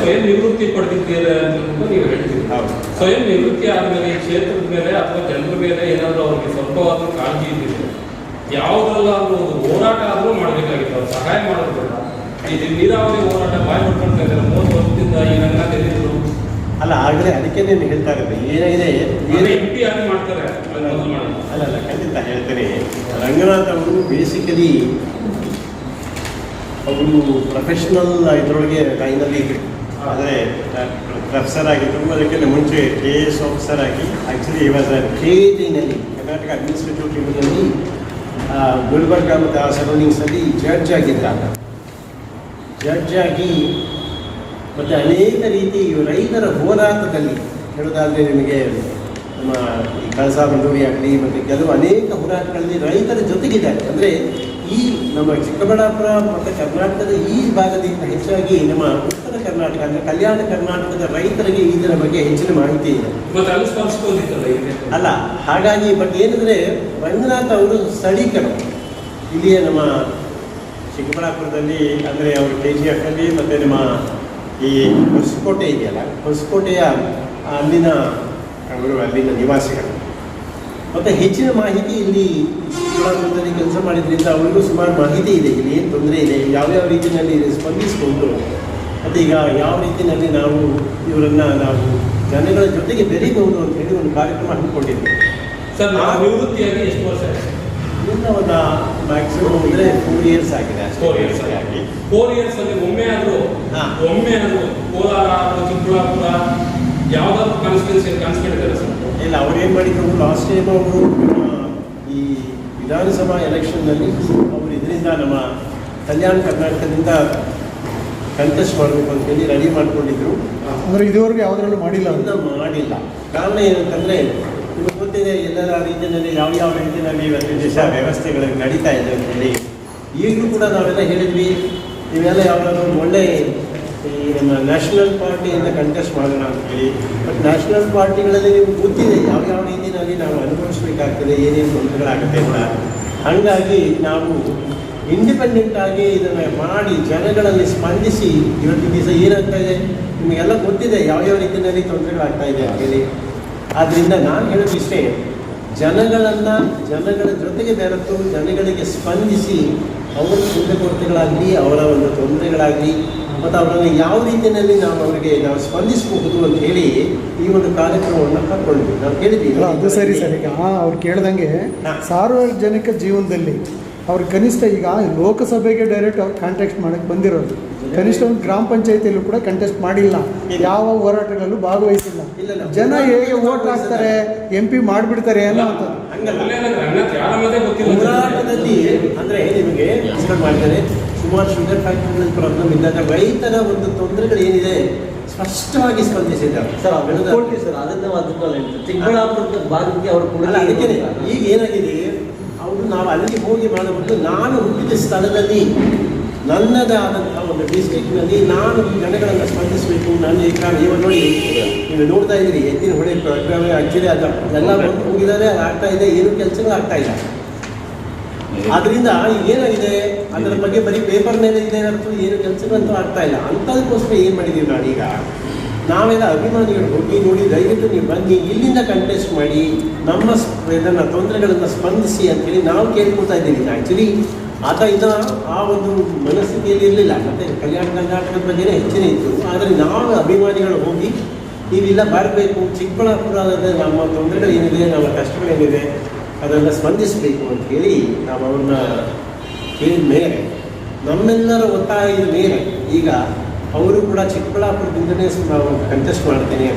ಸ್ವಯಂ ನಿವೃತ್ತಿ ಪಡೆದಿದ್ದೀರಾ ಅಂತ ನೀವು ಹೇಳ್ತೀರಿ. ಸ್ವಯಂ ನಿವೃತ್ತಿ ಆದಮೇಲೆ ಈ ಕ್ಷೇತ್ರದ ಮೇಲೆ ಅಥವಾ ಜನರ ಮೇಲೆ ಏನಾದರೂ ಅವ್ರಿಗೆ ಸ್ವಲ್ಪವಾದ ಕಾಳಜಿ ಇದ್ದಿದೆ ಯಾವುದಲ್ಲ ಒಂದು ಹೋರಾಟ ಆದರೂ ಮಾಡಬೇಕಾಗಿತ್ತು. ಅವ್ರು ಸಹಾಯ ಮಾಡೋದಿಲ್ಲ. ಇದು ನೀರಾವರಿ ಹೋರಾಟ ಬಾಯ್ ಮಾಡ್ಕೊಳ್ತಾ ಇದ್ದಾರೆ. ಮೂವತ್ತು ವರ್ಷದಿಂದ ಏನನ್ನ ತೆಗೆದಿದ್ರು ಅಲ್ಲ ಆಗಲೇ ಅದಕ್ಕೆ ನೀನು ಹೇಳ್ತಾ ಇರೋದು. ಎಂ ಏನೇ ಪಿ ಆಗಿ ಮಾಡ್ತಾರೆ. ಅಲ್ಲ ಅಲ್ಲ ಖಂಡಿತ ಹೇಳ್ತೇನೆ. ರಂಗನಾಥ್ ಅವರು ಬೇಸಿಕಲಿ ಅವರು ಪ್ರೊಫೆಷನಲ್ ಇದರೊಳಗೆ ಲೈನಲ್ಲಿ ಆದರೆ ಪ್ರೊಫೆಸರ್ ಆಗಿದ್ದರು ಅದಕ್ಕಿಂತ ಮುಂಚೆ ಕೆ ಎಸ್ ಆಫೀಸರ್ ಆಗಿ ಆ್ಯಕ್ಚುಲಿ ಇವಾಗ ಕೆ ಟಿನಲ್ಲಿ ಕರ್ನಾಟಕ ಅಡ್ಮಿನಿಸ್ಟ್ರೇಟಿವ್ ಟ್ರಿಬ್ಯುನಲ್ಲಿ ಗುಲ್ಬರ್ಗ ಮತ್ತು ಆ ಸರೌಂಡಿಂಗ್ಸಲ್ಲಿ ಜಡ್ಜ್ ಆಗಿದ್ದಾಗ ಜಡ್ಜ್ ಆಗಿ ಮತ್ತು ಅನೇಕ ರೀತಿ ರೈತರ ಹೋರಾಟದಲ್ಲಿ ಹೇಳೋದಾದರೆ ನಿಮಗೆ ನಮ್ಮ ಈ ಕಳಸಾ ಬಂಡೂರಿ ಆಗಲಿ ಮತ್ತು ಕೆಲವು ಅನೇಕ ಹೋರಾಟಗಳಲ್ಲಿ ರೈತರ ಜೊತೆಗಿದ್ದಾರೆ ಅಂದರೆ ಈ ನಮ್ಮ ಚಿಕ್ಕಬಳ್ಳಾಪುರ ಮತ್ತು ಕರ್ನಾಟಕದ ಈ ಭಾಗದಿಂದ ಹೆಚ್ಚಾಗಿ ನಮ್ಮ ಉತ್ತರ ಕರ್ನಾಟಕ ಅಂದರೆ ಕಲ್ಯಾಣ ಕರ್ನಾಟಕದ ರೈತರಿಗೆ ಇದರ ಬಗ್ಗೆ ಹೆಚ್ಚಿನ ಮಾಹಿತಿ ಇದೆ. ಅಲ್ಲ ಹಾಗಾಗಿ ಬಟ್ ಏನಂದರೆ ರಂಗನಾಥ್ ಅವರು ಸ್ಥಳೀಕರು ಇಲ್ಲಿಯೇ ನಮ್ಮ ಚಿಕ್ಕಬಳ್ಳಾಪುರದಲ್ಲಿ ಅಂದರೆ ಅವರು ಕೆ ಜಿ ಎಫ್ ಅಲ್ಲಿ ಮತ್ತು ನಮ್ಮ ಈ ಹೊಸಕೋಟೆ ಇದೆಯಲ್ಲ ಹೊಸಕೋಟೆಯ ಅಲ್ಲಿನ ಅವರು ಅಲ್ಲಿನ ನಿವಾಸಿಗಳು. ಮತ್ತು ಹೆಚ್ಚಿನ ಮಾಹಿತಿ ಇಲ್ಲಿ ಚಿಕ್ಕಬಳ್ಳಾಪುರದಲ್ಲಿ ಕೆಲಸ ಮಾಡಿದ್ರಿಂದ ಅವರಿಗೂ ಸುಮಾರು ಮಾಹಿತಿ ಇದೆ. ಇಲ್ಲಿ ಏನು ತೊಂದರೆ ಇದೆ? ಯಾವ್ಯಾವ ರೀತಿಯಲ್ಲಿ ಸ್ಪಂದಿಸ್ಬೋದು? ಮತ್ತು ಈಗ ಯಾವ ರೀತಿಯಲ್ಲಿ ನಾವು ಇವರನ್ನು ನಾವು ಜನಗಳ ಜೊತೆಗೆ ಬೆರೀಬಹುದು ಅಂತ ಹೇಳಿ ಒಂದು ಕಾರ್ಯಕ್ರಮ ಹಮ್ಮಿಕೊಂಡಿದ್ವಿ. ಸರ್ ನಾವು ನಿವೃತ್ತಿಯಾಗಿ ಎಷ್ಟು ವರ್ಷ ಆಯ್ತು? ಇನ್ನ ಒಂದು ಮ್ಯಾಕ್ಸಿಮಮ್ ಅಂದರೆ ಫೋರ್ ಇಯರ್ಸ್ ಆಗಿದೆ ಫೋರ್ ಇಯರ್ಸ್ ಆಗಿ ಫೋರ್ ಇಯರ್ಸ್ ಅಲ್ಲಿ ಒಮ್ಮೆ ಆದರೂ ಹಾ. ಒಮ್ಮೆ ಆದ್ರೂ ಕೋಲಾರ ಅಥವಾ ಚಿಕ್ಕಬಳ್ಳಾಪುರ ಯಾವ್ದಾದ್ರು ಕಾನ್ಸ್ಟಿಟ್ಯೂನ್ಸಿ ಕಾಣಿಸ್ಕೊಂಡಿದ್ದಾರೆ ಸರ್? ಇಲ್ಲ ಅವ್ರು ಏನು ಮಾಡಿದ್ರು ಲಾಸ್ಟ್ ಟೈಮ್ ಅವರು ಈ ವಿಧಾನಸಭಾ ಎಲೆಕ್ಷನ್ನಲ್ಲಿ ಅವರು ಇದರಿಂದ ನಮ್ಮ ಕಲ್ಯಾಣ ಕರ್ನಾಟಕದಿಂದ ಕಂಟೆಸ್ಟ್ ಮಾಡಬೇಕು ಅಂತ ಹೇಳಿ ರೆಡಿ ಮಾಡ್ಕೊಂಡಿದ್ರು. ಅಂದ್ರೆ ಇದುವರೆಗೂ ಯಾವುದ್ರಲ್ಲೂ ಮಾಡಿಲ್ಲ ಅಂತ ಮಾಡಿಲ್ಲ. ಕಾರಣ ಏನಂತಂದ್ರೆ ನಿಮಗೆ ಗೊತ್ತಿದೆ ಎಲ್ಲರ ರೀತಿಯಲ್ಲಿ ಯಾವ ಯಾವ ರೀತಿಯಲ್ಲಿ ಇವತ್ತು ದೇಶ ವ್ಯವಸ್ಥೆಗಳು ನಡೀತಾ ಇದೆ ಅಂತ ಹೇಳಿ ಈಗಲೂ ಕೂಡ ನಾವೆಲ್ಲ ಹೇಳಿದ್ವಿ ನೀವೆಲ್ಲ ಯಾವ್ದಾದ್ರು ಒಳ್ಳೆ ಈ ನಮ್ಮ ನ್ಯಾಷನಲ್ ಪಾರ್ಟಿಯಿಂದ ಕಂಟೆಸ್ಟ್ ಮಾಡೋಣ ಅಂತ ಹೇಳಿ. ಬಟ್ ನ್ಯಾಷನಲ್ ಪಾರ್ಟಿಗಳಲ್ಲಿ ನಿಮ್ಗೆ ಗೊತ್ತಿದೆ, ಯಾವ ಯಾವ ರೀತಿಯಲ್ಲಿ ನಾವು ಅನುಭವಿಸ್ಬೇಕಾಗ್ತದೆ, ಏನೇನು ತೊಂದರೆಗಳಾಗುತ್ತೆ ಕೂಡ. ಹಾಗಾಗಿ ನಾವು ಇಂಡಿಪೆಂಡೆಂಟ್ ಆಗಿ ಇದನ್ನು ಮಾಡಿ ಜನಗಳಲ್ಲಿ ಸ್ಪಂದಿಸಿ ಇವತ್ತಿನ ದಿವಸ ಏನಾಗ್ತಾ ಇದೆ, ನಿಮಗೆಲ್ಲ ಗೊತ್ತಿದೆ ಯಾವ ಯಾವ ರೀತಿಯಲ್ಲಿ ತೊಂದರೆಗಳಾಗ್ತಾ ಇದೆ ಅಂತೇಳಿ ಆದ್ದರಿಂದ ನಾನು ಹೇಳೋದು ಇಷ್ಟೇ, ಜನಗಳನ್ನು ಜನಗಳ ಜೊತೆಗೆ ಬೆರೆತು ಜನಗಳಿಗೆ ಸ್ಪಂದಿಸಿ ಅವರ ಕುಂದುಕೊರತೆಗಳಾಗಲಿ ಅವರ ಒಂದು ತೊಂದರೆಗಳಾಗಲಿ ಮತ್ತು ಅವರನ್ನು ಯಾವ ರೀತಿಯಲ್ಲಿ ನಾವು ಅವರಿಗೆ ನಾವು ಸ್ಪಂದಿಸಬಹುದು ಅಂತ ಹೇಳಿ ಈ ಒಂದು ಕಾರ್ಯಕ್ರಮವನ್ನು ಹಾಕ್ಕೊಂಡ್ವಿ ನಾವು ಕೇಳಿದ್ವಿ ಅದು ಸರಿ ಸರ್. ಈಗ ಅವ್ರು ಕೇಳ್ದಂಗೆ ಹಾ. ಸಾರ್ವಜನಿಕ ಜೀವನದಲ್ಲಿ ಅವ್ರು ಕನಿಷ್ಠ ಈಗ ಲೋಕಸಭೆಗೆ ಡೈರೆಕ್ಟ್ ಅವ್ರು ಕಾಂಟ್ಯಾಕ್ಟ್ ಮಾಡಕ್ಕೆ ಬಂದಿರೋದು. ಕನಿಷ್ಠ ಒಂದು ಗ್ರಾಮ ಪಂಚಾಯತಿಯಲ್ಲೂ ಕೂಡ ಕಂಟೆಸ್ಟ್ ಮಾಡಿಲ್ಲ. ಯಾವ ಹೋರಾಟಗಳಲ್ಲೂ ಭಾಗವಹಿಸಿಲ್ಲ. ಜನ ಹೇಗೆ ಓಟ್ ಹಾಕ್ತಾರೆ ಎಂ ಪಿ ಮಾಡಿಬಿಡ್ತಾರೆ ಏನೋ ಅಂತ ಹೋರಾಟದಲ್ಲಿ ಅಂದರೆ ನಿಮಗೆ ಮಾಡ್ತಾರೆ ಸುಮಾರು ಶುಗರ್ ಫ್ಯಾಕ್ಟ್ರಿಗಳಲ್ಲಿ ಪ್ರಾಬ್ಲಮ್ ಇದ್ದಾಗ ರೈತರ ಒಂದು ತೊಂದರೆಗಳು ಏನಿದೆ ಸ್ಪಷ್ಟವಾಗಿ ಸ್ಪಂದಿಸಿದ್ದಾರೆ. ಸರ್ ಅವೆಲ್ಲ ಬೆಳೆದ- ಸರ್ ಅದನ್ನ ಅದನ್ನ ಚಿಕ್ಕಬಳ್ಳಾಪುರದ ಭಾಗಕ್ಕೆ ಅವರು ಕೂಡ ಅದಕ್ಕೆ ಈಗ ಏನಾಗಿದೆ? ಅವರು ನಾವು ಅಲ್ಲಿ ಹೋಗಿ ಮಾಡಬಹುದು ನಾನು ಹುಟ್ಟಿದ ಸ್ಥಳದಲ್ಲಿ ನನ್ನದಾದಂತಹ ಒಂದು ಡಿಸ್ಟ್ರಿಕ್ಟ್ನಲ್ಲಿ ನಾನು ಜನಗಳನ್ನು ಸ್ಪಂದಿಸಬೇಕು ಈ ಕಾರಣ ಇವಾಗ ನೋಡಿ, ನೀವು ನೋಡ್ತಾ ಇದ್ದೀರಿ, ಎತ್ತಿನ ಹೊಳೆ ಆಕ್ಚುಲಿ ಅದು ಎಲ್ಲ ಬಂದು ಹೋಗಿದ್ದಾರೆ ಅದು ಆಗ್ತಾ ಇದೆ, ಏನು ಕೆಲಸಗಳು ಆಗ್ತಾ ಇಲ್ಲ. ಅದರಿಂದ ಏನಾಗಿದೆ? ಅದರ ಬಗ್ಗೆ ಬರೀ ಪೇಪರ್ ಮೇಲೆ ಇದೆ ಅಂತೂ ಏನು ಕೆಲಸಗಳಂತೂ ಆಗ್ತಾ ಇಲ್ಲ. ಅಂಥದಕ್ಕೋಸ್ಕರ ಏನು ಮಾಡಿದ್ದೀವಿ ನಾನೀಗ ನಾವೆಲ್ಲ ಅಭಿಮಾನಿಗಳು ಹೋಗಿ ನೋಡಿ ದಯವಿಟ್ಟು ನೀವು ಬನ್ನಿ ಇಲ್ಲಿಂದ ಕಂಟೆಸ್ಟ್ ಮಾಡಿ ನಮ್ಮ ಇದನ್ನು ತೊಂದರೆಗಳನ್ನು ಸ್ಪಂದಿಸಿ ಅಂತೇಳಿ ನಾವು ಕೇಳ್ಕೊಳ್ತಾ ಇದ್ದೀವಿ. ಆ್ಯಕ್ಚುಲಿ ಆತ ಇದ ಆ ಒಂದು ಮನಸ್ಥಿತಿಯಲ್ಲಿ ಇರಲಿಲ್ಲ. ಮತ್ತೆ ಕಲ್ಯಾಣ ಕರ್ನಾಟಕದ ಬಗ್ಗೆನೇ ಹೆಚ್ಚಿನ ಇತ್ತು. ಆದರೆ ನಾವು ಅಭಿಮಾನಿಗಳು ಹೋಗಿ ನೀವಿಲ್ಲ ಬರಬೇಕು. ಚಿಕ್ಕಬಳ್ಳಾಪುರದ ನಮ್ಮ ತೊಂದರೆಗಳು ಏನಿದೆ, ನಮ್ಮ ಕಷ್ಟಗಳೇನಿದೆ, ಅದನ್ನು ಸ್ಪಂದಿಸಬೇಕು ಅಂತ ಹೇಳಿ ನಾವು ಅವ್ರನ್ನ ಕೇಳಿದ ಮೇಲೆ, ನಮ್ಮೆಲ್ಲರ ಒತ್ತಾಯದ ಮೇಲೆ ಈಗ ಅವರು ಕೂಡ ಚಿಕ್ಕಬಳ್ಳಾಪುರದಿಂದನೇ ನಾವು ಕಂಟೆಸ್ಟ್ ಮಾಡ್ತೇನೆ